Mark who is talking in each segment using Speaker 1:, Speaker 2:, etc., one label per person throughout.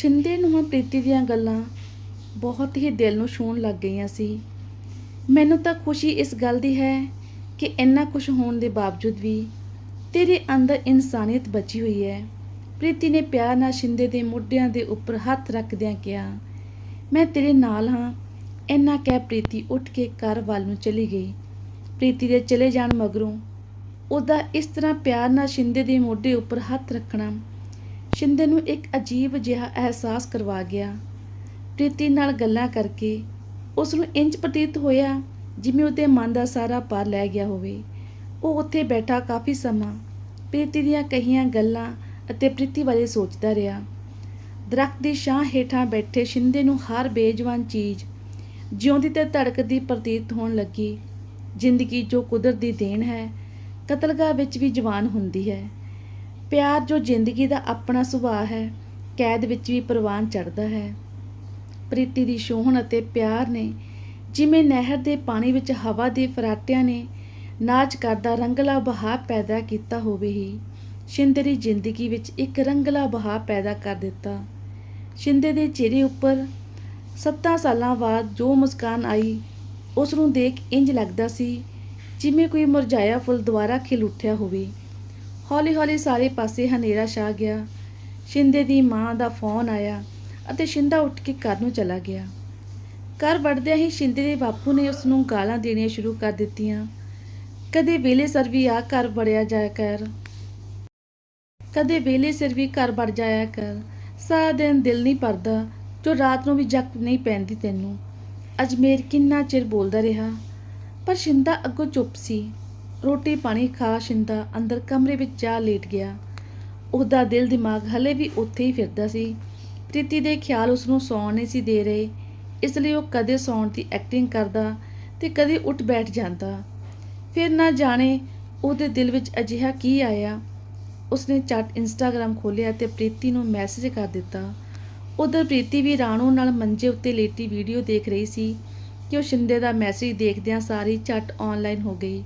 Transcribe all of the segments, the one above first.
Speaker 1: ਛਿੰਦੇ ਨੂੰ ਪ੍ਰੀਤੀ ਦੀਆਂ ਗੱਲਾਂ ਬਹੁਤ ਹੀ ਦਿਲ ਨੂੰ ਛੂਹਣ ਲੱਗ ਗਈਆਂ ਸੀ। ਮੈਨੂੰ ਤਾਂ ਖੁਸ਼ੀ ਇਸ ਗੱਲ ਦੀ ਹੈ ਕਿ ਇੰਨਾ ਕੁਝ ਹੋਣ ਦੇ ਬਾਵਜੂਦ ਵੀ ਤੇਰੇ ਅੰਦਰ ਇਨਸਾਨੀਅਤ ਬਚੀ ਹੋਈ ਹੈ। ਪ੍ਰੀਤੀ ਨੇ ਪਿਆਰ ਨਾਲ ਛਿੰਦੇ ਦੇ ਮੋਢਿਆਂ ਦੇ ਉੱਪਰ ਹੱਥ ਰੱਖਦਿਆਂ ਕਿਹਾ, ਮੈਂ ਤੇਰੇ ਨਾਲ ਹਾਂ। ਇੰਨਾ ਕਹਿ ਪ੍ਰੀਤੀ ਉੱਠ ਕੇ ਘਰ ਵੱਲ ਨੂੰ ਚਲੀ ਗਈ। ਪ੍ਰੀਤੀ ਦੇ ਚਲੇ ਜਾਣ ਮਗਰੋਂ ਉਹਦਾ ਇਸ ਤਰ੍ਹਾਂ ਪਿਆਰ ਨਾਲ ਸ਼ਿੰਦੇ ਦੇ ਮੋਢੇ ਉੱਪਰ ਹੱਥ ਰੱਖਣਾ ਸ਼ਿੰਦੇ ਨੂੰ ਇੱਕ ਅਜੀਬ ਜਿਹਾ ਅਹਿਸਾਸ ਕਰਵਾ ਗਿਆ। ਪ੍ਰੀਤੀ ਨਾਲ ਗੱਲਾਂ ਕਰਕੇ ਉਸ ਨੂੰ ਇੰਜ ਪ੍ਰਤੀਤ ਹੋਇਆ ਜਿਵੇਂ ਉਹਦੇ ਮਨ ਦਾ ਸਾਰਾ ਭਾਰ ਲੈ ਗਿਆ ਹੋਵੇ। ਉਹ ਉੱਥੇ ਬੈਠਾ ਕਾਫੀ ਸਮਾਂ ਪ੍ਰੀਤੀ ਦੀਆਂ ਕਹੀਆਂ ਗੱਲਾਂ ਅਤੇ ਪ੍ਰੀਤੀ ਬਾਰੇ ਸੋਚਦਾ ਰਿਹਾ। ਦਰਖਤ ਦੀ ਛਾਂ ਹੇਠਾਂ ਬੈਠੇ ਸ਼ਿੰਦੇ ਨੂੰ ਹਰ ਬੇਜਵਾਨ ਚੀਜ਼ ਜਿਉਂਦੀ ਤੇ ਧੜਕਦੀ ਪ੍ਰਤੀਤ ਹੋਣ ਲੱਗੀ। ਜ਼ਿੰਦਗੀ ਜੋ ਕੁਦਰਤ ਦੀ ਦੇਣ ਹੈ ਕਤਲਗਾਹ ਵਿੱਚ ਵੀ ਜਵਾਨ ਹੁੰਦੀ ਹੈ। ਪਿਆਰ ਜੋ ਜ਼ਿੰਦਗੀ ਦਾ ਆਪਣਾ ਸੁਭਾਅ ਹੈ, ਕੈਦ ਵਿੱਚ ਵੀ ਪ੍ਰਵਾਨ ਚੜਦਾ ਹੈ। ਪ੍ਰੀਤੀ ਦੀ ਸੋਹਣ ਅਤੇ ਪਿਆਰ ਨੇ ਜਿਵੇਂ ਨਹਿਰ ਦੇ ਪਾਣੀ ਵਿੱਚ ਹਵਾ ਦੇ ਫਰਾਟਿਆਂ ਨੇ ਨਾਚ ਕਰਦਾ ਰੰਗਲਾ ਬਹਾਅ ਪੈਦਾ ਕੀਤਾ ਹੋਵੇ ਹੀ, ਸ਼ਿੰਦੇ ਦੀ ਜ਼ਿੰਦਗੀ ਵਿੱਚ ਇੱਕ ਰੰਗਲਾ ਬਹਾਅ ਪੈਦਾ ਕਰ ਦਿੱਤਾ। ਸ਼ਿੰਦੇ ਦੇ ਚਿਹਰੇ ਉੱਪਰ ਸੱਤਾਂ ਸਾਲਾਂ ਬਾਅਦ ਜੋ ਮੁਸਕਾਨ ਆਈ, ਉਸ ਨੂੰ ਦੇਖ ਇੰਜ ਲੱਗਦਾ ਸੀ ਜਿਵੇਂ ਕੋਈ ਮੁਰਝਾਇਆ ਫੁੱਲ ਦੁਬਾਰਾ ਖਿਲ ਉੱਠਿਆ ਹੋਵੇ। ਹੌਲੀ-ਹੌਲੀ ਸਾਰੇ ਪਾਸੇ ਹਨੇਰਾ ਛਾ ਗਿਆ। ਸ਼ਿੰਦੇ ਦੀ ਮਾਂ ਦਾ ਫੋਨ ਆਇਆ ਅਤੇ ਸ਼ਿੰਦਾ ਉੱਠ ਕੇ ਘਰ ਨੂੰ ਚਲਾ ਗਿਆ। ਘਰ ਵੜਦਿਆਂ ਹੀ ਸ਼ਿੰਦੇ ਦੇ ਬਾਪੂ ਨੇ ਉਸ ਨੂੰ ਗਾਲਾਂ ਦੇਣੀਆਂ ਸ਼ੁਰੂ ਕਰ ਦਿੱਤੀਆਂ। ਕਦੇ ਵੇਲੇ ਸਰ ਵੀ ਆ ਘਰ ਵੜਿਆ ਜਾਇਆ ਕਰ। ਕਦੇ ਵੇਲੇ ਸਿਰ ਵੀ ਘਰ ਵੜ ਜਾਇਆ ਕਰ। ਸਾਰਾ ਦਿਨ ਦਿਲ ਨਹੀਂ ਪਰਦਾ ਜੋ ਰਾਤ ਨੂੰ ਵੀ ਜੱਕ ਨਹੀਂ ਪੈਂਦੀ ਤੈਨੂੰ। ਅਜਮੇਰ ਕਿੰਨਾ ਚਿਰ ਬੋਲਦਾ ਰਿਹਾ। ਪਰ ਸ਼ਿੰਦਾ ਅੱਗੋਂ ਚੁੱਪ ਸੀ। ਰੋਟੀ ਪਾਣੀ ਖਾ ਸ਼ਿੰਦਾ ਅੰਦਰ ਕਮਰੇ ਵਿੱਚ ਜਾ ਲੇਟ ਗਿਆ। ਉਹਦਾ ਦਿਲ ਦਿਮਾਗ ਹਲੇ ਵੀ ਉੱਥੇ ਹੀ ਫਿਰਦਾ ਸੀ। ਪ੍ਰੀਤੀ ਦੇ ਖਿਆਲ ਉਸ ਨੂੰ ਸੌਣ ਨਹੀਂ ਸੀ ਦੇ ਰਹੇ, ਇਸ ਲਈ ਉਹ ਕਦੇ ਸੌਣ ਦੀ ਐਕਟਿੰਗ ਕਰਦਾ ਤੇ ਕਦੇ ਉੱਠ ਬੈਠ ਜਾਂਦਾ। ਫਿਰ ਨਾ ਜਾਣੇ ਉਹਦੇ ਦਿਲ ਵਿੱਚ ਅਜਿਹਾ ਕੀ ਆਇਆ। ਉਸਨੇ ਚਟ ਇੰਸਟਾਗ੍ਰam ਖੋਲ੍ਹਿਆ ਤੇ ਪ੍ਰੀਤੀ ਨੂੰ ਮੈਸੇਜ ਕਰ ਦਿੱਤਾ। ਉਧਰ ਪ੍ਰੀਤੀ ਵੀ ਰਾਣੋ ਨਾਲ ਮੰਜੇ ਉੱਤੇ ਲੇਟੀ ਵੀਡੀਓ ਦੇਖ ਰਹੀ ਸੀ ਕਿ ਉਹ ਸ਼ਿੰਦੇ ਦਾ ਮੈਸੇਜ ਦੇਖਦਿਆਂ ਸਾਰੀ ਝਟ ਆਨਲਾਈਨ ਹੋ ਗਈ।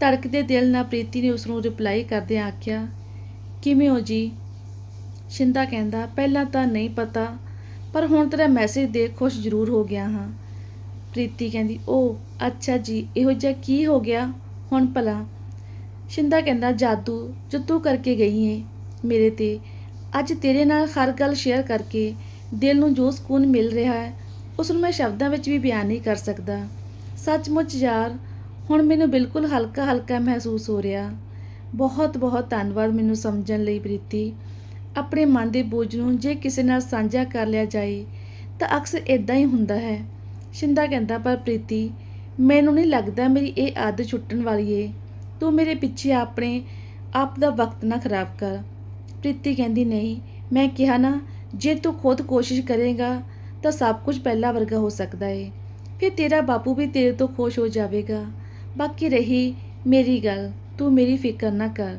Speaker 1: ਧੜਕਦੇ ਦਿਲ ਨਾਲ ਪ੍ਰੀਤੀ ਨੇ ਉਸ ਨੂੰ ਰਿਪਲਾਈ ਕਰਦਿਆਂ ਆਖਿਆ, ਕਿਵੇਂ ਹੋ ਜੀ? ਸ਼ਿੰਦਾ ਕਹਿੰਦਾ, ਪਹਿਲਾਂ ਤਾਂ ਨਹੀਂ ਪਤਾ, ਪਰ ਹੁਣ ਤੇਰਾ ਮੈਸੇਜ ਦੇਖ ਖੁਸ਼ ਜ਼ਰੂਰ ਹੋ ਗਿਆ ਹਾਂ। ਪ੍ਰੀਤੀ ਕਹਿੰਦੀ, ਓ, ਅੱਛਾ ਜੀ, ਇਹੋ ਜਿਹਾ ਕੀ ਹੋ ਗਿਆ? ਹੁਣ ਭਲਾ। ਸ਼ਿੰਦਾ ਕਹਿੰਦਾ, ਜਾਦੂ, ਜੋ ਤੂੰ ਕਰਕੇ ਗਈ ਏ, ਮੇਰੇ ਤੇ। ਅੱਜ ਤੇਰੇ ਨਾਲ ਹਰ ਗੱਲ ਸ਼ੇਅਰ ਕਰਕੇ ਦਿਲ ਨੂੰ ਜੋ ਸਕੂਨ ਮਿਲ ਰਿਹਾ ਹੈ ਉਸ ਨੂੰ ਮੈਂ ਸ਼ਬਦਾਂ ਵਿੱਚ ਵੀ ਬਿਆਨ ਨਹੀਂ ਕਰ ਸਕਦਾ। ਸੱਚਮੁੱਚ ਯਾਰ ਹੁਣ ਮੈਨੂੰ ਬਿਲਕੁਲ ਹਲਕਾ ਹਲਕਾ ਮਹਿਸੂਸ ਹੋ ਰਿਹਾ। ਬਹੁਤ ਬਹੁਤ ਧੰਨਵਾਦ ਮੈਨੂੰ ਸਮਝਣ ਲਈ ਪ੍ਰੀਤੀ। ਆਪਣੇ ਮਨ ਦੇ ਬੋਝ ਨੂੰ ਜੇ ਕਿਸੇ ਨਾਲ ਸਾਂਝਾ ਕਰ ਲਿਆ ਜਾਏ, ਤਾਂ ਅਕਸਰ ਇਦਾਂ ਹੀ ਹੁੰਦਾ ਹੈ। ਸ਼ਿੰਦਾ ਕਹਿੰਦਾ, ਪਰ ਪ੍ਰੀਤੀ, ਮੈਨੂੰ ਨਹੀਂ ਲੱਗਦਾ ਮੇਰੀ ਇਹ ਆਦਤ ਛੁੱਟਣ ਵਾਲੀ ਏ। ਤੂੰ ਮੇਰੇ ਪਿੱਛੇ ਆਪਣੇ ਆਪ ਦਾ ਵਕਤ ਨਾ ਖਰਾਬ ਕਰ। ਪ੍ਰੀਤੀ ਕਹਿੰਦੀ, ਨਹੀਂ, ਮੈਂ ਕਿਹਾ ਨਾ, ਜੇ ਤੂੰ ਖੁਦ ਕੋਸ਼ਿਸ਼ ਕਰੇਗਾ, ਤਾਂ ਸਭ ਕੁਝ ਪਹਿਲਾਂ ਵਰਗਾ ਹੋ ਸਕਦਾ ਏ। ਫਿਰ ਤੇਰਾ ਬਾਪੂ ਵੀ ਤੇਰੇ ਤੋਂ ਖੁਸ਼ ਹੋ ਜਾਵੇਗਾ। ਬਾਕੀ ਰਹੀ ਮੇਰੀ ਗੱਲ, ਤੂੰ ਮੇਰੀ ਫਿਕਰ ਨਾ ਕਰ।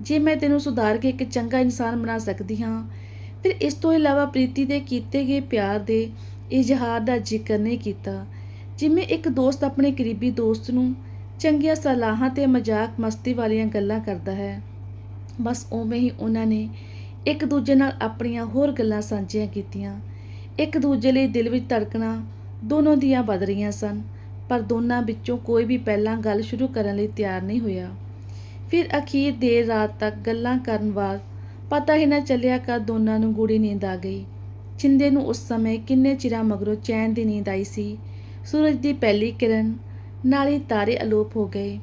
Speaker 1: ਜੇ ਮੈਂ ਤੈਨੂੰ ਸੁਧਾਰ ਕੇ ਇੱਕ ਚੰਗਾ ਇਨਸਾਨ ਬਣਾ ਸਕਦੀ ਹਾਂ, ਫਿਰ ਇਸ ਤੋਂ ਇਲਾਵਾ ਪ੍ਰੀਤੀ ਦੇ ਕੀਤੇ ਗਏ ਪਿਆਰ ਦੇ ਇਜ਼ਹਾਰ ਦਾ ਜ਼ਿਕਰ ਨਹੀਂ ਕੀਤਾ। ਜਿਵੇਂ ਇੱਕ ਦੋਸਤ ਆਪਣੇ ਕਰੀਬੀ ਦੋਸਤ ਨੂੰ ਚੰਗੀਆਂ ਸਲਾਹਾਂ ਤੇ ਮਜ਼ਾਕ ਮਸਤੀ ਵਾਲੀਆਂ ਗੱਲਾਂ ਕਰਦਾ ਹੈ, ਬਸ ਉਵੇਂ ਹੀ ਉਹਨਾਂ ਨੇ ਇੱਕ ਦੂਜੇ ਨਾਲ ਆਪਣੀਆਂ ਹੋਰ ਗੱਲਾਂ ਸਾਂਝੀਆਂ ਕੀਤੀਆਂ। ਇੱਕ ਦੂਜੇ ਲਈ ਦਿਲ ਵਿੱਚ ਧੜਕਣਾ ਦੋਨੋਂ ਦੀਆਂ ਵੱਧ ਰਹੀਆਂ ਸਨ। ਪਰ ਦੋਨਾਂ ਵਿੱਚੋਂ ਕੋਈ ਵੀ ਪਹਿਲਾਂ ਗੱਲ ਸ਼ੁਰੂ ਕਰਨ ਲਈ ਤਿਆਰ ਨਹੀਂ ਹੋਇਆ। ਫਿਰ ਅਖੀਰ ਦੇਰ ਰਾਤ ਤੱਕ ਗੱਲਾਂ ਕਰਨ ਬਾਅਦ ਪਤਾ ਹੀ ਨਾ ਚੱਲਿਆ ਕਦ ਦੋਨਾਂ ਨੂੰ ਗੂੜੀ ਨੀਂਦ ਆ ਗਈ। ਛਿੰਦੇ ਨੂੰ ਉਸ ਸਮੇਂ ਕਿੰਨੇ ਚਿਰਾਂ ਮਗਰੋਂ ਚੈਨ ਦੀ ਨੀਂਦ ਆਈ ਸੀ। ਸੂਰਜ ਦੀ ਪਹਿਲੀ ਕਿਰਨ ਨਾਲ ਹੀ ਤਾਰੇ ਅਲੋਪ ਹੋ ਗਏ।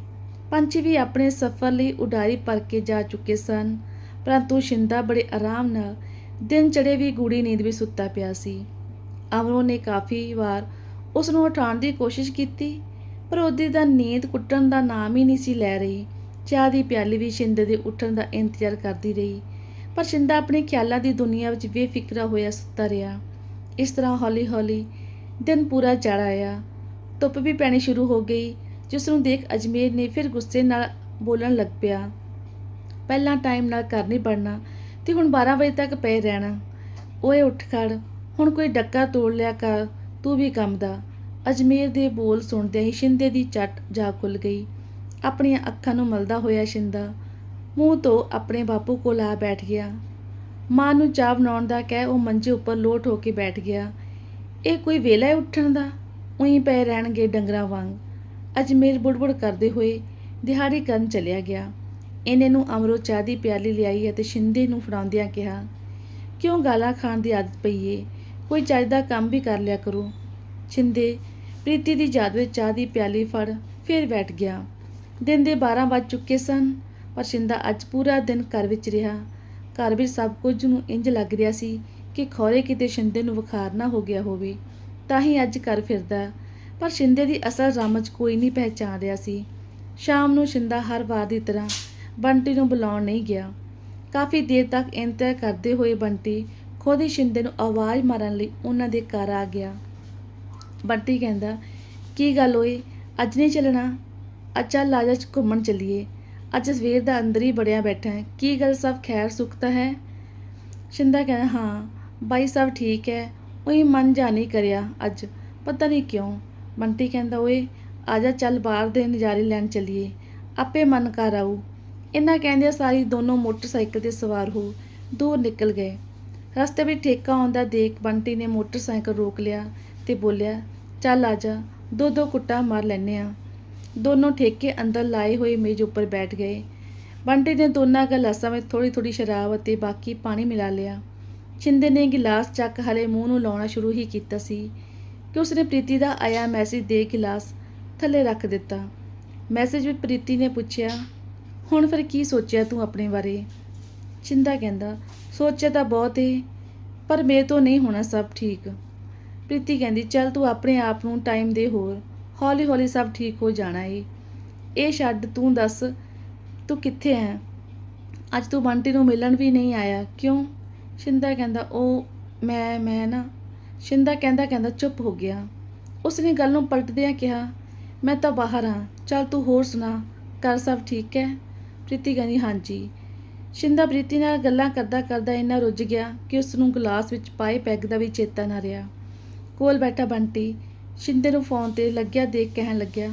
Speaker 1: ਪੰਛੀ ਵੀ ਆਪਣੇ ਸਫ਼ਰ ਲਈ ਉਡਾਰੀ ਭਰ ਕੇ ਜਾ ਚੁੱਕੇ ਸਨ, ਪਰੰਤੂ ਸ਼ਿੰਦਾ ਬੜੇ ਆਰਾਮ ਨਾਲ ਦਿਨ ਚੜੇ ਵੀ ਗੂੜੀ ਨੀਂਦ ਵਿੱਚ ਸੁੱਤਾ ਪਿਆ ਸੀ। ਅਮਰੋ ਨੇ ਕਾਫੀ ਵਾਰ ਉਸ ਨੂੰ ਉਠਾਉਣ ਦੀ ਕੋਸ਼ਿਸ਼ ਕੀਤੀ, ਪਰ ਉਹਦੀ ਦਾ ਨੀਂਦ ਕੁੱਟਣ ਦਾ ਨਾਮ ਹੀ ਨਹੀਂ ਸੀ ਲੈ ਰਹੀ। ਚਾਹ ਦੀ ਪਿਆਲੀ ਵੀ ਸ਼ਿੰਦੇ ਦੇ ਉੱਠਣ ਦਾ ਇੰਤਜ਼ਾਰ ਕਰਦੀ ਰਹੀ, ਪਰ ਸ਼ਿੰਦਾ ਆਪਣੇ ਖਿਆਲਾਂ ਦੀ ਦੁਨੀਆ ਵਿੱਚ ਬੇਫਿਕਰਾ ਹੋਇਆ ਸੁੱਤਾ ਰਿਹਾ। ਇਸ ਤਰ੍ਹਾਂ ਹੌਲੀ-ਹੌਲੀ ਦਿਨ ਪੂਰਾ ਚੜ ਆਇਆ। ਧੁੱਪ ਵੀ ਪੈਣੀ ਸ਼ੁਰੂ ਹੋ ਗਈ ਜਿਸ ਨੂੰ ਦੇਖ ਅਜਮੇਰ ਨੇ ਫਿਰ ਗੁੱਸੇ ਨਾਲ ਬੋਲਣ ਲੱਗ ਪਿਆ, ਪਹਿਲਾਂ ਟਾਈਮ ਨਾਲ ਕਰ ਨਹੀਂ ਪੜਨਾ ਤੇ ਹੁਣ 12 ਵਜੇ ਤੱਕ ਪਏ ਰਹਿਣਾ। ਓਏ ਉੱਠ ਖੜ, ਹੁਣ ਕੋਈ ਡੱਕਾ ਤੋੜ ਲਿਆ ਕਰ ਤੂੰ ਵੀ ਕੰਮ ਦਾ। ਅਜਮੇਰ ਦੇ ਬੋਲ ਸੁਣਦਿਆਂ ਹੀ ਸ਼ਿੰਦੇ ਦੀ ਚੱਟ ਜਾ ਖੁੱਲ ਗਈ। ਆਪਣੀਆਂ ਅੱਖਾਂ ਨੂੰ ਮਲਦਾ ਹੋਇਆ ਸ਼ਿੰਦਾ। ਮੂੰਹ ਤੋਂ ਆਪਣੇ ਬਾਪੂ ਕੋਲ ਆ ਬੈਠ ਗਿਆ। ਮਾਂ ਨੂੰ ਚਾਹ ਬਣਾਉਣ ਦਾ ਕਹਿ ਉਹ ਮੰਜੇ ਉੱਪਰ ਲੋਟ ਹੋ ਕੇ ਬੈਠ ਗਿਆ। ਇਹ ਕੋਈ ਵੇਲਾ ਹੈ ਉੱਠਣ ਦਾ? ਉਹੀ ਪਏ ਰਹਿਣਗੇ ਡੰਗਰਾਂ ਵਾਂਗ। ਅਜਮੇਰ ਬੁੜਬੁੜ ਕਰਦੇ ਹੋਏ ਦਿਹਾੜੀ ਕਰਨ ਚਲਿਆ ਗਿਆ। ਇਹਨੇ ਨੂੰ ਅਮਰੋ ਚਾਹ ਦੀ ਪਿਆਲੀ ਲਿਆਈ ਅਤੇ ਸ਼ਿੰਦੇ ਨੂੰ ਫੜਾਉਂਦਿਆਂ ਕਿਹਾ, ਕਿਉਂ ਗਾਲਾਂ ਖਾਣ ਦੀ ਆਦਤ ਪਈ ਏ? ਕੋਈ ਚੱਜ ਦਾ ਕੰਮ ਵੀ ਕਰ ਲਿਆ ਕਰੋ। ਛਿੰਦੇ, ਪ੍ਰੀਤੀ ਦੀ ਯਾਦ ਵਿੱਚ ਚਾਹ ਦੀ ਪਿਆਲੀ ਫੜ, ਫਿਰ ਬੈਠ ਗਿਆ। ਦਿਨ ਦੇ 12 ਵੱਜ ਚੁੱਕੇ ਸਨ, ਪਰ ਛਿੰਦਾ ਅੱਜ ਪੂਰਾ ਦਿਨ ਘਰ ਵਿੱਚ ਰਿਹਾ। ਘਰ ਵਿੱਚ ਸਭ ਕੁਝ ਨੂੰ ਇੰਜ ਲੱਗ ਰਿਹਾ ਸੀ ਕਿ ਖੌਰੇ ਕਿਤੇ ਛਿੰਦੇ ਨੂੰ ਬੁਖਾਰ ਨਾ ਹੋ ਗਿਆ ਹੋਵੇ। ਤਾਂ ਹੀ ਅੱਜ ਘਰ ਫਿਰਦਾ। ਪਰ ਛਿੰਦੇ ਦੀ ਅਸਲ ਰਮਜ ਕੋਈ ਨਹੀਂ ਪਹਿਚਾਨ ਰਿਹਾ ਸੀ। ਸ਼ਾਮ ਨੂੰ ਛਿੰਦਾ ਹਰ ਵਾਰ ਦੀ ਤਰ੍ਹਾਂ ਬੰਟੀ ਨੂੰ ਬੁਲਾਉਣ ਨਹੀਂ ਗਿਆ। ਕਾਫੀ ਦੇਰ ਤੱਕ ਇੰਤਜ਼ਾਰ ਕਰਦੇ ਹੋਏ ਬੰਟੀ ਖੁਦ ਹੀ ਸ਼ਿੰਦੇ ਨੂੰ ਆਵਾਜ਼ ਮਾਰਨ ਲਈ ਉਹਨਾਂ ਦੇ ਘਰ ਆ ਗਿਆ। ਬੰਟੀ ਕਹਿੰਦਾ, ਕੀ ਗੱਲ ਹੋਈ? ਅੱਜ ਨਹੀਂ ਚੱਲਣਾ? ਅੱਜ ਚੱਲ ਅੱਜ ਅੱਜ ਘੁੰਮਣ ਚੱਲੀਏ। ਅੱਜ ਸਵੇਰ ਦਾ ਅੰਦਰ ਹੀ ਬੜਿਆ ਬੈਠਾ ਹੈ। ਕੀ ਗੱਲ ਸਭ ਖੈਰ ਸੁੱਖ ਤਾਂ ਹੈ? ਸ਼ਿੰਦਾ ਕਹਿੰਦਾ, ਹਾਂ, ਬਾਈ ਸਭ ਠੀਕ ਹੈ। ਉਹੀ ਮਨ ਜਾ ਨਹੀਂ ਕਰਿਆ ਅੱਜ। ਪਤਾ ਨਹੀਂ ਕਿਉਂ? ਬੰਟੀ ਕਹਿੰਦਾ, ਓਏ, ਆਜਾ ਚੱਲ ਬਾਹਰ ਦੇ ਨਜ਼ਾਰੇ ਲੈਣ ਚੱਲੀਏ। ਆਪੇ ਮਨ ਕਰ ਆਊ। ਇਹਨਾਂ ਕਹਿੰਦਿਆਂ ਸਾਰੀ ਦੋਨੋਂ ਮੋਟਰਸਾਈਕਲ ਤੇ ਸਵਾਰ ਹੋ ਦੂਰ ਨਿਕਲ ਗਏ। ਰਸਤੇ ਵਿੱਚ ਠੇਕਾ ਆਉਂਦਾ ਦੇਖ ਬੰਟੀ ਨੇ ਮੋਟਰਸਾਈਕਲ ਰੋਕ ਲਿਆ ਤੇ ਬੋਲਿਆ, ਚੱਲ ਆ ਜਾ, ਦੋ ਦੋ ਕੁੱਟਾ ਮਾਰ ਲੈਨੇ ਆ। ਦੋਨੋਂ ਠੇਕੇ ਅੰਦਰ ਲਾਏ ਹੋਏ ਮੇਜ਼ ਉੱਪਰ ਬੈਠ ਗਏ। ਬੰਟੀ ਨੇ ਦੋਨਾਂ ਗਲਾਸਾਂ ਵਿੱਚ ਥੋੜੀ ਥੋੜੀ ਸ਼ਰਾਬ ਅਤੇ ਬਾਕੀ ਪਾਣੀ ਮਿਲਾ ਲਿਆ। ਛਿੰਦੇ ਨੇ ਗਿਲਾਸ ਚੱਕ ਹਲੇ ਮੂੰਹ ਨੂੰ ਲਾਉਣਾ ਸ਼ੁਰੂ ਹੀ ਕੀਤਾ ਸੀ ਕਿ ਉਸਨੇ ਪ੍ਰੀਤੀ ਦਾ ਆਇਆ ਮੈਸੇਜ ਦੇ ਗਿਲਾਸ ਥੱਲੇ ਰੱਖ ਦਿੱਤਾ। ਮੈਸੇਜ ਵਿੱਚ ਪ੍ਰੀਤੀ ਨੇ ਪੁੱਛਿਆ, ਹੁਣ ਫਿਰ ਕੀ ਸੋਚਿਆ ਤੂੰ ਆਪਣੇ ਬਾਰੇ? ਚਿੰਦਾ ਕਹਿੰਦਾ, ਸੋਚਿਆ ਤਾਂ ਬਹੁਤ ਏ, ਪਰ ਮੇਰੇ ਤੋਂ ਨਹੀਂ ਹੋਣਾ ਸਭ ਠੀਕ। ਪ੍ਰੀਤੀ ਕਹਿੰਦੀ, ਚੱਲ ਤੂੰ ਆਪਣੇ ਆਪ ਨੂੰ ਟਾਈਮ ਦੇ ਹੋਰ ਹੌਲੀ ਹੌਲੀ ਸਭ ਠੀਕ ਹੋ ਜਾਣਾ ਏ। ਇਹ ਛੱਡ ਤੂੰ ਦੱਸ, ਤੂੰ ਕਿੱਥੇ ਹੈ ਅੱਜ ਤੂੰ ਬੰਟੀ ਨੂੰ ਮਿਲਣ ਵੀ ਨਹੀਂ ਆਇਆ, ਕਿਉਂ? ਸ਼ਿੰਦਾ ਕਹਿੰਦਾ, ਉਹ, ਮੈਂ ਮੈਂ ਨਾ। ਸ਼ਿੰਦਾ ਕਹਿੰਦਾ ਕਹਿੰਦਾ, ਚੁੱਪ ਹੋ ਗਿਆ। ਉਸਨੇ ਗੱਲ ਨੂੰ ਪਲਟਦਿਆਂ ਕਿਹਾ, ਮੈਂ ਤਾਂ ਬਾਹਰ ਹਾਂ ਚੱਲ ਤੂੰ ਹੋਰ ਸੁਣਾ, ਘਰ ਸਭ ਠੀਕ ਹੈ? ਪ੍ਰੀਤੀ ਕਹਿੰਦੀ, ਹਾਂਜੀ। ਸ਼ਿੰਦਾ ਪ੍ਰੀਤੀ ਨਾਲ ਗੱਲਾਂ ਕਰਦਾ ਕਰਦਾ ਇੰਨਾ ਰੁੱਝ ਗਿਆ ਕਿ ਉਸ ਨੂੰ ਗਲਾਸ ਵਿੱਚ ਪਾਏ ਪੈਗ ਦਾ ਵੀ ਚੇਤਾ ਨਾ ਰਿਹਾ। ਕੋਲ ਬੈਠਾ ਬੰਟੀ ਸ਼ਿੰਦੇ ਨੂੰ ਫੋਨ ਤੇ ਲੱਗਿਆ ਦੇਖ ਕਹਿਣ ਲੱਗਿਆ,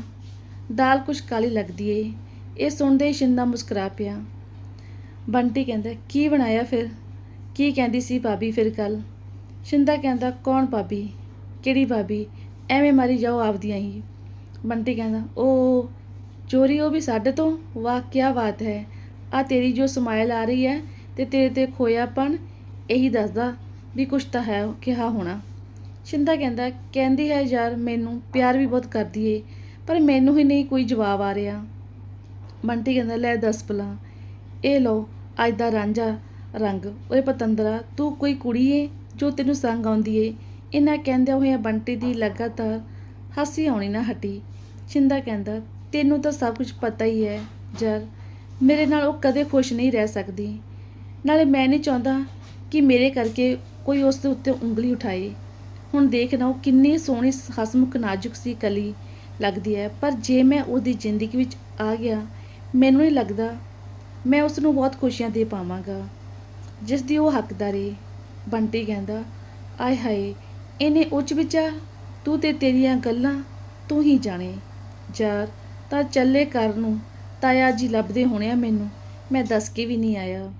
Speaker 1: ਦਾਲ ਕੁਛ ਕਾਲੀ ਲੱਗਦੀ ਏ? ਇਹ ਸੁਣਦੇ ਹੀ ਸ਼ਿੰਦਾ ਮੁਸਕਰਾ ਪਿਆ। ਬੰਟੀ ਕਹਿੰਦਾ, ਕੀ ਬਣਾਇਆ ਫਿਰ? ਕੀ ਕਹਿੰਦੀ ਸੀ ਭਾਬੀ ਫਿਰ ਕੱਲ ਸ਼ਿੰਦਾ ਕਹਿੰਦਾ, ਕੌਣ ਭਾਬੀ? ਕਿਹੜੀ ਭਾਬੀ? ਐਵੇਂ ਮਾਰੀ ਜਾਓ ਆਪਦੀਆਂ ਹੀ। ਬੰਟੀ ਕਹਿੰਦਾ ਉਹ ਚੋਰੀ ਉਹ ਵੀ ਸਾਡੇ ਤੋਂ? ਵਾਹ ਕੀ ਬਾਤ ਹੈ। ਆ ਤੇਰੀ ਜੋ ਸਮਾਈਲ ਆ ਰਹੀ ਹੈ ਤੇ ਤੇਰੇ ਤੇ ਖੋਇਆਪਣ ਇਹੀ ਦੱਸਦਾ ਵੀ ਕੁਛ ਤਾਂ ਹੈ ਕਿਹਾ ਹੋਣਾ। ਸ਼ਿੰਦਾ ਕਹਿੰਦਾ, ਕਹਿੰਦੀ ਹੈ ਯਾਰ, ਮੈਨੂੰ ਪਿਆਰ ਵੀ ਬਹੁਤ ਕਰਦੀ ਏ, ਪਰ ਮੈਨੂੰ ਹੀ ਨਹੀਂ ਕੋਈ ਜਵਾਬ ਆ ਰਿਹਾ। ਬੰਟੀ ਕਹਿੰਦਾ, ਲੈ ਦੱਸ ਭਲਾ, ਇਹ ਲਓ, ਅੱਜ ਦਾ ਰਾਂਝਾ ਰੰਗ, ਓਏ ਪਤੰਦਰਾ, ਤੂੰ ਕੋਈ ਕੁੜੀ ਏ ਜੋ ਤੈਨੂੰ ਸੰਗ ਆਉਂਦੀ ਏ। ਇਹਨਾਂ ਕਹਿੰਦਿਆਂ ਹੋਇਆਂ ਬੰਟੀ ਦੀ ਲਗਾਤਾਰ ਹਾਸੀ ਆਉਣੀ ਨਾ ਹਟੀ। ਸ਼ਿੰਦਾ ਕਹਿੰਦਾ, ਤੈਨੂੰ ਤਾਂ ਸਭ ਕੁਝ ਪਤਾ ਹੀ ਹੈ, ਯਾਰ ਮੇਰੇ ਨਾਲ ਉਹ ਕਦੇ ਖੁਸ਼ ਨਹੀਂ ਰਹਿ ਸਕਦੀ। ਨਾਲੇ ਮੈਂ ਨਹੀਂ ਚਾਹੁੰਦਾ ਕਿ ਮੇਰੇ ਕਰਕੇ ਕੋਈ ਉਸ ਦੇ ਉੱਤੇ ਉਂਗਲੀ ਉਠਾਏ। ਹੁਣ ਦੇਖ ਨਾ ਉਹ ਕਿੰਨੀ ਸੋਹਣੀ ਹਸਮੁਖ ਨਾਜ਼ੁਕ ਸੀ ਕਲੀ ਲੱਗਦੀ ਹੈ। ਪਰ ਜੇ ਮੈਂ ਉਹਦੀ ਜ਼ਿੰਦਗੀ ਵਿੱਚ ਆ ਗਿਆ, ਮੈਨੂੰ ਨਹੀਂ ਲੱਗਦਾ ਮੈਂ ਉਸ ਨੂੰ ਬਹੁਤ ਖੁਸ਼ੀਆਂ ਦੇ ਪਾਵਾਂਗਾ। ਜਿਸ ਦੀ ਉਹ ਹੱਕਦਾਰ ਏ ਬੰਟੀ ਕਹਿੰਦਾ, ਆਏ ਹਾਏ, ਇਹਨੇ ਉੱਚ ਵਿਚਾਰ, ਤੂੰ ਤੇ ਤੇਰੀਆਂ ਗੱਲਾਂ ਤੂੰ ਹੀ ਜਾਣੇ। ਯਾਰ, ਤਾਂ ਚੱਲੇ ਕਰ ਨੂੰ ਤਾਇਆ ਜੀ ਲੱਭਦੇ ਹੋਣੇ ਆ ਮੈਨੂੰ। ਮੈਂ ਦੱਸ ਕੇ ਵੀ ਨਹੀਂ ਆਇਆ।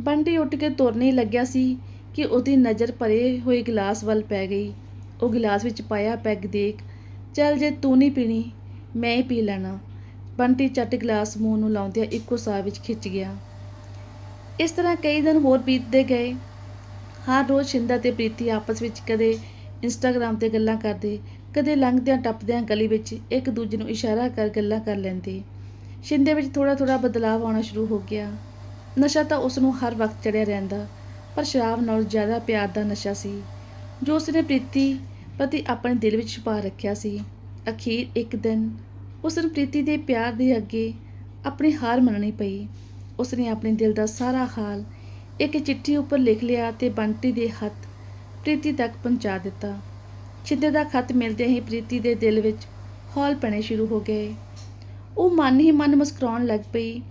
Speaker 1: ਬੰਟੀ ਉੱਠ ਕੇ ਤੁਰਨੇ ਲੱਗਿਆ ਸੀ ਕਿ ਉਹਦੀ ਨਜ਼ਰ ਭਰੇ ਹੋਏ ਗਲਾਸ ਵੱਲ ਪੈ ਗਈ। ਉਹ ਗਲਾਸ ਵਿੱਚ ਪਾਇਆ ਪੈਗ ਦੇਖ, ਚੱਲ ਜੇ ਤੂੰ ਨਹੀਂ ਪੀਣੀ, ਮੈਂ ਹੀ ਪੀ ਲੈਣਾ। ਬੰਟੀ ਚੱਟ ਗਲਾਸ ਮੂੰਹ ਨੂੰ ਲਾਉਂਦਿਆਂ ਇੱਕੋ ਸਾਹ ਵਿੱਚ ਖਿੱਚ ਗਿਆ। ਇਸ ਤਰ੍ਹਾਂ ਕਈ ਦਿਨ ਹੋਰ ਬੀਤਦੇ ਗਏ। ਹਰ ਰੋਜ਼ ਸ਼ਿੰਦਾ ਤੇ ਪ੍ਰੀਤੀ ਆਪਸ ਵਿੱਚ ਕਦੇ ਇੰਸਟਾਗ੍ਰਾਮ ਤੇ ਗੱਲਾਂ ਕਰਦੇ, ਕਦੇ ਲੰਘਦਿਆਂ ਟੱਪਦਿਆਂ ਗਲੀ ਵਿੱਚ ਇੱਕ ਦੂਜੇ ਨੂੰ ਇਸ਼ਾਰਾ ਕਰ ਗੱਲਾਂ ਕਰ ਲੈਂਦੇ। ਸ਼ਿੰਦੇ ਵਿੱਚ ਥੋੜਾ ਥੋੜਾ ਬਦਲਾਅ ਆਉਣਾ ਸ਼ੁਰੂ ਹੋ ਗਿਆ। ਨਸ਼ਾ ਤਾਂ ਉਸ ਨੂੰ ਹਰ ਵਕਤ ਚੜਿਆ ਰਹਿੰਦਾ, ਪਰ ਸ਼ਰਾਬ ਨਾਲ ਜ਼ਿਆਦਾ ਪਿਆਰ ਦਾ ਨਸ਼ਾ ਸੀ, ਜੋ ਉਸਨੇ ਪ੍ਰੀਤੀ ਪ੍ਰਤੀ ਆਪਣੇ ਦਿਲ ਵਿੱਚ ਛੁਪਾ ਰੱਖਿਆ ਸੀ। ਅਖੀਰ ਇੱਕ ਦਿਨ ਉਸ ਨੂੰ ਪ੍ਰੀਤੀ ਦੇ ਪਿਆਰ ਦੇ ਅੱਗੇ ਆਪਣੀ ਹਾਰ ਮੰਨਣੀ ਪਈ। ਉਸਨੇ ਆਪਣੇ ਦਿਲ ਦਾ ਸਾਰਾ ਹਾਲ ਇੱਕ ਚਿੱਠੀ ਉੱਪਰ ਲਿਖ ਲਿਆ ਤੇ ਬੰਟੀ ਦੇ ਹੱਥ ਪ੍ਰੀਤੀ ਤੱਕ ਪਹੁੰਚਾ ਦਿੱਤਾ। ਛਿੰਦੇ ਦਾ ਖਤ ਮਿਲਦੇ ਹੀ ਪ੍ਰੀਤੀ ਦੇ ਦਿਲ ਵਿੱਚ ਹੌਲ ਪੈਣੇ ਸ਼ੁਰੂ ਹੋ ਗਏ। ਉਹ ਮਨ ਹੀ ਮਨ ਮੁਸਕਰਾਉਣ ਲੱਗ ਪਈ।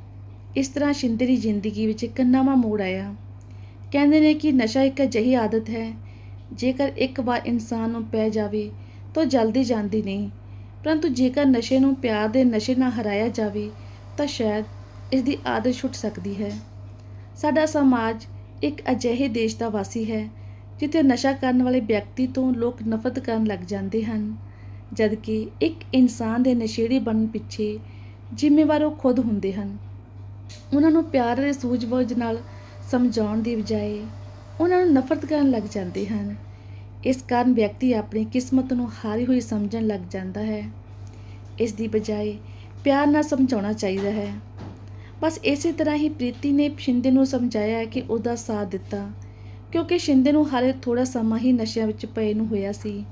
Speaker 1: ਇਸ ਤਰ੍ਹਾਂ ਸ਼ਿੰਦੇ ਦੀ ਜ਼ਿੰਦਗੀ ਵਿੱਚ ਇੱਕ ਨਵਾਂ ਮੋੜ ਆਇਆ। ਕਹਿੰਦੇ ਨੇ ਕਿ ਨਸ਼ਾ ਇੱਕ ਅਜਿਹੀ ਆਦਤ ਹੈ, ਜੇਕਰ ਇੱਕ ਵਾਰ ਇਨਸਾਨ ਨੂੰ ਪੈ ਜਾਵੇ ਤਾਂ ਜਲਦੀ ਜਾਂਦੀ ਨਹੀਂ। ਪਰੰਤੂ ਜੇਕਰ ਨਸ਼ੇ ਨੂੰ ਪਿਆਰ ਦੇ ਨਸ਼ੇ ਨਾਲ ਹਰਾਇਆ ਜਾਵੇ, ਤਾਂ ਸ਼ਾਇਦ ਇਸ ਦੀ ਆਦਤ ਛੁੱਟ ਸਕਦੀ ਹੈ। ਸਾਡਾ ਸਮਾਜ ਇੱਕ ਅਜਿਹੇ ਦੇਸ਼ ਦਾ ਵਾਸੀ ਹੈ, ਜਿੱਥੇ ਨਸ਼ਾ ਕਰਨ ਵਾਲੇ ਵਿਅਕਤੀ ਤੋਂ ਲੋਕ ਨਫ਼ਰਤ ਕਰਨ ਲੱਗ ਜਾਂਦੇ ਹਨ, ਜਦਕਿ ਇੱਕ ਇਨਸਾਨ ਦੇ ਨਸ਼ੇੜੀ ਬਣਨ ਪਿੱਛੇ ਜ਼ਿੰਮੇਵਾਰ ਉਹ ਖੁਦ ਹੁੰਦੇ ਹਨ। ਉਹਨਾਂ ਨੂੰ ਪਿਆਰ ਦੇ ਸੂਝ-ਬੂਝ ਨਾਲ ਸਮਝਾਉਣ ਦੀ ਬਜਾਏ ਉਹਨਾਂ ਨੂੰ ਨਫ਼ਰਤ ਕਰਨ ਲੱਗ ਜਾਂਦੇ ਹਨ। ਇਸ ਕਾਰਨ ਵਿਅਕਤੀ ਆਪਣੀ ਕਿਸਮਤ ਨੂੰ ਹਾਰੀ ਹੋਈ ਸਮਝਣ ਲੱਗ ਜਾਂਦਾ ਹੈ। ਇਸ ਦੀ ਬਜਾਏ ਪਿਆਰ ਨਾਲ ਸਮਝਾਉਣਾ ਚਾਹੀਦਾ ਹੈ। ਬਸ ਇਸੇ ਤਰ੍ਹਾਂ ਹੀ ਪ੍ਰੀਤੀ ਨੇ ਸ਼ਿੰਦੇ ਨੂੰ ਸਮਝਾਇਆ ਕਿ ਉਹਦਾ ਸਾਥ ਦਿੱਤਾ, ਕਿਉਂਕਿ ਸ਼ਿੰਦੇ ਨੂੰ ਹਾਲੇ ਥੋੜਾ ਸਮਾਂ ਹੀ ਨਸ਼ਿਆਂ ਵਿੱਚ ਪਏ ਨੂੰ ਹੋਇਆ ਸੀ,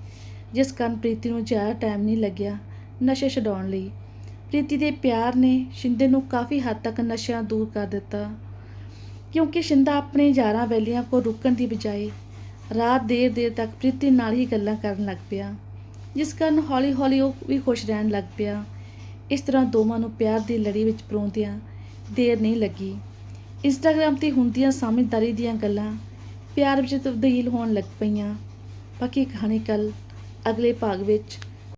Speaker 1: ਜਿਸ ਕਾਰਨ ਪ੍ਰੀਤੀ ਨੂੰ ਜ਼ਿਆਦਾ ਟਾਈਮ ਨਹੀਂ ਲੱਗਿਆ ਨਸ਼ੇ ਛਡਾਉਣ ਲਈ। ਪ੍ਰੀਤੀ ਦੇ ਪਿਆਰ ਨੇ ਸ਼ਿੰਦੇ ਨੂੰ ਕਾਫੀ ਹੱਦ ਤੱਕ ਨਸ਼ਿਆਂ ਦੂਰ ਕਰ ਦਿੱਤਾ। ਕਿਉਂਕਿ ਸ਼ਿੰਦਾ ਆਪਣੇ ਯਾਰਾਂ ਵੈਲੀਆਂ ਕੋਲ ਰੁਕਣ ਦੀ ਬਜਾਏ ਰਾਤ ਦੇਰ ਦੇਰ ਤੱਕ ਪ੍ਰੀਤੀ ਨਾਲ ਹੀ ਗੱਲਾਂ ਕਰਨ ਲੱਗ ਪਿਆ। ਜਿਸ ਕਾਰਨ ਹੌਲੀ-ਹੌਲੀ ਉਹ ਵੀ ਖੁਸ਼ ਰਹਿਣ ਲੱਗ ਪਿਆ। ਇਸ ਤਰ੍ਹਾਂ ਦੋਵਾਂ ਨੂੰ ਪਿਆਰ ਦੀ ਲੜੀ ਵਿੱਚ ਪਰੋਂਦਿਆਂ ਦੇਰ ਨਹੀਂ ਲੱਗੀ। ਇੰਸਟਾਗ੍ਰam ਤੇ ਹੁੰਦੀਆਂ ਸਮਝਦਾਰੀ ਦੀਆਂ ਗੱਲਾਂ ਪਿਆਰ ਵਿੱਚ ਤਬਦੀਲ ਹੋਣ ਲੱਗ ਪਈਆਂ। ਬਾਕੀ ਕਹਾਣੀ ਕੱਲ ਅਗਲੇ ਭਾਗ ਵਿੱਚ